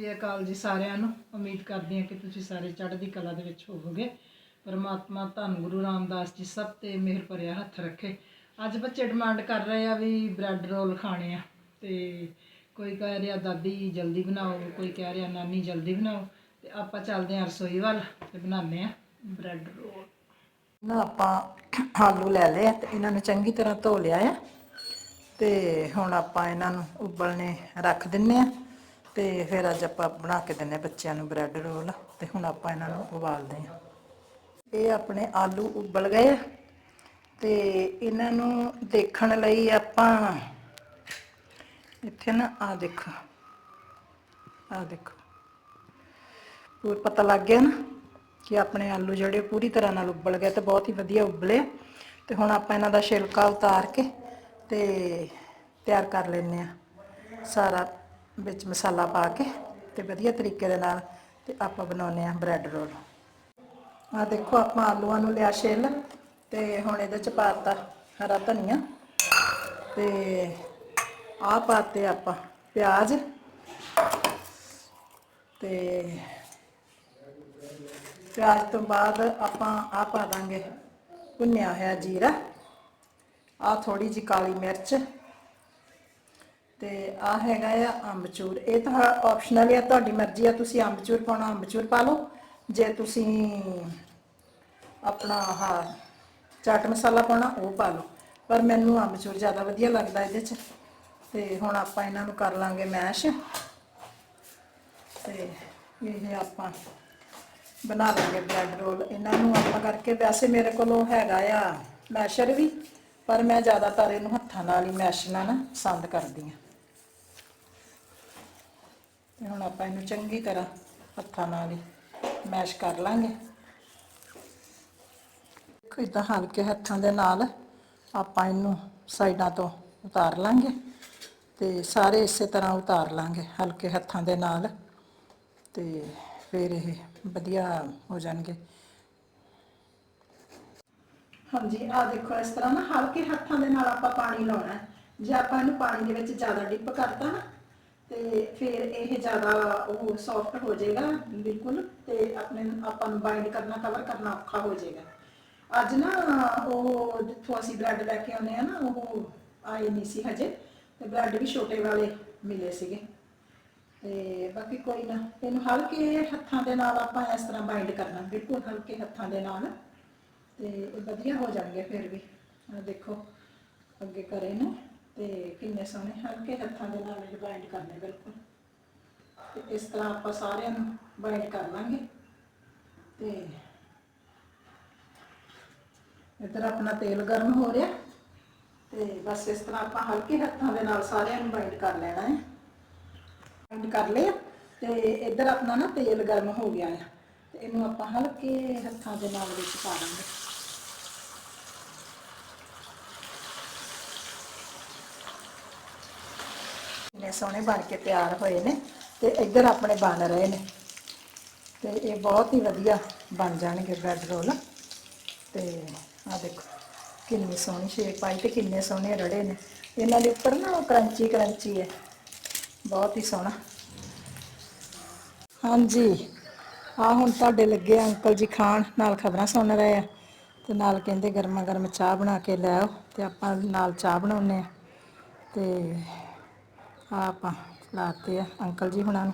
ਸ੍ਰੀ ਅਕਾਲ ਜੀ ਸਾਰਿਆਂ ਨੂੰ। ਉਮੀਦ ਕਰਦੀ ਹਾਂ ਕਿ ਤੁਸੀਂ ਸਾਰੇ ਚੜ੍ਹਦੀ ਕਲਾ ਦੇ ਵਿੱਚ ਹੋਵੋਗੇ। ਪਰਮਾਤਮਾ ਧੰਨ ਗੁਰੂ ਰਾਮਦਾਸ ਜੀ ਸਭ ਤੇ ਮਿਹਰ ਭਰਿਆ ਹੱਥ ਰੱਖੇ। ਅੱਜ ਬੱਚੇ ਡਿਮਾਂਡ ਕਰ ਰਹੇ ਆ ਵੀ ਬ੍ਰੈਡ ਰੋਲ ਖਾਣੇ ਆ। ਤੇ ਕੋਈ ਕਹਿ ਰਿਹਾ, ਦਾਦੀ, ਜਲਦੀ ਬਣਾਓ। ਕੋਈ ਕਹਿ ਰਿਹਾ, ਨਾਨੀ, ਜਲਦੀ ਬਣਾਓ। ਤੇ ਆਪਾਂ ਚੱਲਦੇ ਹਾਂ ਰਸੋਈ ਵੱਲ ਤੇ ਬਣਾਉਂਦੇ ਆ ਬ੍ਰੈਡ ਰੋਲ ਨਾ ਆਪਾਂ ਆਲੂ ਲੈ ਲਏ ਆ ਤੇ ਇਹਨਾਂ ਨੂੰ ਚੰਗੀ ਤਰ੍ਹਾਂ ਧੋ ਲਿਆ ਆ। ਤੇ ਹੁਣ ਆਪਾਂ ਇਹਨਾਂ ਨੂੰ ਉਬਲਣੇ ਰੱਖ ਦਿੰਨੇ ਆ ਤੇ ਫਿਰ ਅੱਜ ਆਪਾਂ ਬਣਾ ਕੇ ਦਿੰਨੇ ਬੱਚਿਆਂ ਨੂੰ ਬ੍ਰੈਡ ਰੋਲ ਤੇ ਹੁਣ ਆਪਾਂ ਇਹਨਾਂ ਨੂੰ ਉਬਾਲਦੇ ਹਾਂ। ਇਹ ਆਪਣੇ ਆਲੂ ਉਬਲ ਗਏ ਆ ਤੇ ਇਹਨਾਂ ਨੂੰ ਦੇਖਣ ਲਈ ਆਪਾਂ ਇੱਥੇ ਨਾ ਆ ਦੇਖੋ ਆ ਦੇਖੋ। ਪੂਰ ਪਤਾ ਲੱਗ ਗਿਆ ਨਾ ਕਿ ਆਪਣੇ ਆਲੂ ਜਿਹੜੇ ਪੂਰੀ ਤਰ੍ਹਾਂ ਨਾਲ ਉਬਲ ਗਏ ਤੇ ਬਹੁਤ ਹੀ ਵਧੀਆ ਉਬਲੇ। ਆ। ਤੇ ਹੁਣ ਆਪਾਂ ਇਹਨਾਂ ਦਾ ਛਿਲਕਾ ਉਤਾਰ ਕੇ ਤੇ ਤਿਆਰ ਕਰ ਲੈਨੇ ਆ ਸਾਰਾ ਵਿੱਚ ਮਸਾਲਾ ਪਾ ਕੇ ਤੇ ਵਧੀਆ ਤਰੀਕੇ ਦੇ ਨਾਲ ਤੇ ਆਪਾਂ ਬਣਾਉਨੇ ਆ ਬ੍ਰੈਡ ਰੋਲ। ਆ ਦੇਖੋ ਆਪਾਂ ਆਲੂਆਂ ਨੂੰ ਲਿਆ ਛਿੱਲ ਤੇ ਹੁਣ ਇਹਦੇ ਚ ਪਾਤਾ ਹਰਾ ਧਨੀਆ ਤੇ ਆ ਪਾਤੇ ਆਪਾਂ ਪਿਆਜ਼ ਤੇ ਪਿਆਜ਼ ਤੋਂ ਬਾਅਦ ਆਪਾਂ ਆ ਪਾ ਦਾਂਗੇ ਭੁੰਨਿਆ ਹੋਇਆ ਜੀਰਾ ਆ ਥੋੜੀ ਜੀ ਕਾਲੀ ਮਿਰਚ ਤੇ ਆ ਹੈਗਾ ਆ ਅੰਬਚੂਰ। ਇਹ ਤਾਂ ਆਪਸ਼ਨਲ ਹੈ ਤੁਹਾਡੀ ਮਰਜ਼ੀ ਆ, ਤੁਸੀਂ ਅੰਬਚੂਰ ਪਾਉਣਾ, ਅੰਬਚੂਰ ਪਾ ਲਓ। ਜੇ ਤੁਸੀਂ ਆਪਣਾ ਆਹ ਚਾਟ ਮਸਾਲਾ ਪਾਉਣਾ, ਉਹ ਪਾ ਲਓ। ਪਰ ਮੈਨੂੰ ਅੰਬਚੂਰ ਜ਼ਿਆਦਾ ਵਧੀਆ ਲੱਗਦਾ ਇਹਦੇ ਚ। ਤੇ ਹੁਣ ਆਪਾਂ ਇਹਨਾਂ ਨੂੰ ਕਰ ਲਾਂਗੇ ਮੈਸ਼। ਤੇ ਇਹ ਆਪਾਂ ਬਣਾ ਲਾਂਗੇ ਬ੍ਰੈਡ ਰੋਲ। ਇਹਨਾਂ ਨੂੰ ਆਪਾਂ ਕਰਕੇ ਵੈਸੇ ਮੇਰੇ ਕੋਲੋਂ ਹੈਗਾ ਆ ਮੈਸ਼ਰ ਵੀ, ਪਰ ਮੈਂ ਜ਼ਿਆਦਾਤਰ ਇਹਨੂੰ ਹੱਥਾਂ ਨਾਲ ਹੀ ਮੈਸ਼ ਨਾਲ ਨਾ ਪਸੰਦ ਕਰਦੀ ਆ ਤੇ ਹੁਣ ਆਪਾਂ ਇਹਨੂੰ ਚੰਗੀ ਤਰ੍ਹਾਂ ਹੱਥਾਂ ਨਾਲ ਹੀ ਮੈਸ਼ ਕਰ ਲਾਂਗੇ। ਇਦਾਂ ਹਲਕੇ ਹੱਥਾਂ ਦੇ ਨਾਲ ਆਪਾਂ ਇਹਨੂੰ ਸਾਈਡਾਂ ਤੋਂ ਉਤਾਰ ਲਾਂਗੇ ਤੇ ਸਾਰੇ ਇਸੇ ਤਰ੍ਹਾਂ ਉਤਾਰ ਲਾਂਗੇ ਹਲਕੇ ਹੱਥਾਂ ਦੇ ਨਾਲ ਤੇ ਫਿਰ ਇਹ ਵਧੀਆ ਹੋ ਜਾਣਗੇ। ਹਾਂਜੀ ਆ ਦੇਖੋ ਇਸ ਤਰ੍ਹਾਂ ਨਾ ਹਲਕੇ ਹੱਥਾਂ ਦੇ ਨਾਲ ਆਪਾਂ ਪਾਣੀ ਲਾਉਣਾ ਜੇ ਆਪਾਂ ਇਹਨੂੰ ਪਾਣੀ ਦੇ ਵਿੱਚ ਜ਼ਿਆਦਾ ਡਿਪ ਕਰਤਾ ਨਾ ਤੇ ਫਿਰ ਇਹ ਜ਼ਿਆਦਾ ਉਹ ਸੌਫਟ ਹੋ ਜਾਏਗਾ, ਬਿਲਕੁਲ, ਤੇ ਆਪਣੇ ਆਪਾਂ ਨੂੰ ਬਾਈਂਡ ਕਰਨਾ ਕਵਰ ਕਰਨਾ ਔਖਾ ਹੋ ਜਾਏਗਾ। ਅੱਜ ਨਾ ਉਹ ਜਿੱਥੋਂ ਅਸੀਂ ਬ੍ਰੈਡ ਲੈ ਕੇ ਆਉਂਦੇ ਆ ਨਾ, ਉਹ ਆਏ ਨਹੀਂ ਸੀ ਹਜੇ, ਤੇ ਬ੍ਰੈਡ ਵੀ ਛੋਟੇ ਵਾਲੇ ਮਿਲੇ ਸੀਗੇ। ਤੇ ਬਾਕੀ ਕੋਈ ਨਾ, ਇਹਨੂੰ ਹਲਕੇ ਹੱਥਾਂ ਦੇ ਨਾਲ ਆਪਾਂ ਇਸ ਤਰ੍ਹਾਂ ਬਾਈਂਡ ਕਰਨਾ, ਬਿਲਕੁਲ ਹਲਕੇ ਹੱਥਾਂ ਦੇ ਨਾਲ, ਤੇ ਇਹ ਵਧੀਆ ਹੋ ਜਾਣਗੇ ਫਿਰ ਵੀ। ਦੇਖੋ, ਅੱਗੇ ਕਰੇ ਨੇ। ਤੇ ਕਿੰਨੇ ਸੋਹਣੇ ਹਲਕੇ ਹੱਥਾਂ ਦੇ ਨਾਲ ਇਹ ਬਾਈਂਡ ਕਰਨੇ ਬਿਲਕੁਲ। ਤੇ ਇਸ ਤਰ੍ਹਾਂ ਆਪਾਂ ਸਾਰਿਆਂ ਨੂੰ ਬਾਈਂਡ ਕਰ ਲਾਂਗੇ। ਤੇ ਇੱਧਰ ਆਪਣਾ ਤੇਲ ਗਰਮ ਹੋ ਰਿਹਾ। ਤੇ ਬਸ ਇਸ ਤਰ੍ਹਾਂ ਆਪਾਂ ਹਲਕੇ ਹੱਥਾਂ ਦੇ ਨਾਲ ਸਾਰਿਆਂ ਨੂੰ ਬਾਈਂਡ ਕਰ ਲੈਣਾ ਹੈ। ਬਾਈਂਡ ਕਰ ਲਿਆ ਤੇ ਇੱਧਰ ਆਪਣਾ ਨਾ ਤੇਲ ਗਰਮ ਹੋ ਗਿਆ ਹੈ ਤੇ ਇਹਨੂੰ ਆਪਾਂ ਹਲਕੇ ਹੱਥਾਂ ਦੇ ਨਾਲ ਵਿੱਚ ਪਾ ਦਾਂਗੇ। ਨੇ ਸੋਹਣੇ ਬਣ ਕੇ ਤਿਆਰ ਹੋਏ ਨੇ ਤੇ ਇੱਧਰ ਆਪਣੇ ਬਣ ਰਹੇ ਨੇ। ਤੇ ਇਹ ਬਹੁਤ ਹੀ ਵਧੀਆ ਬਣ ਜਾਣਗੇ ਬ੍ਰੈਡ ਰੋਲ। ਤੇ ਆ ਦੇਖੋ, ਕਿੰਨੀ ਸੋਹਣੀ ਸ਼ੇਪ ਆਈ ਤੇ ਕਿੰਨੇ ਸੋਹਣੇ ਰੜੇ ਨੇ। ਇਹਨਾਂ ਦੇ ਉੱਪਰ ਨਾ ਕਰੰਚੀ ਕਰੰਚੀ ਹੈ। ਬਹੁਤ ਹੀ ਸੋਹਣਾ। ਹਾਂਜੀ ਆ ਹੁਣ ਤੁਹਾਡੇ ਲੱਗੇ ਅੰਕਲ ਜੀ ਖਾਣ, ਨਾਲ ਖਬਰਾਂ ਸੁਣ ਰਹੇ ਆ। ਤੇ ਨਾਲ ਕਹਿੰਦੇ ਗਰਮਾ ਗਰਮ ਚਾਹ ਬਣਾ ਕੇ ਲੈ ਆਓ ਤੇ ਆਪਾਂ ਨਾਲ ਚਾਹ ਬਣਾਉਨੇ ਆ। ਤੇ ਆਪਾਂ ਚਲਾਤੇ ਆ ਅੰਕਲ ਜੀ ਹੁਣਾਂ ਨੂੰ।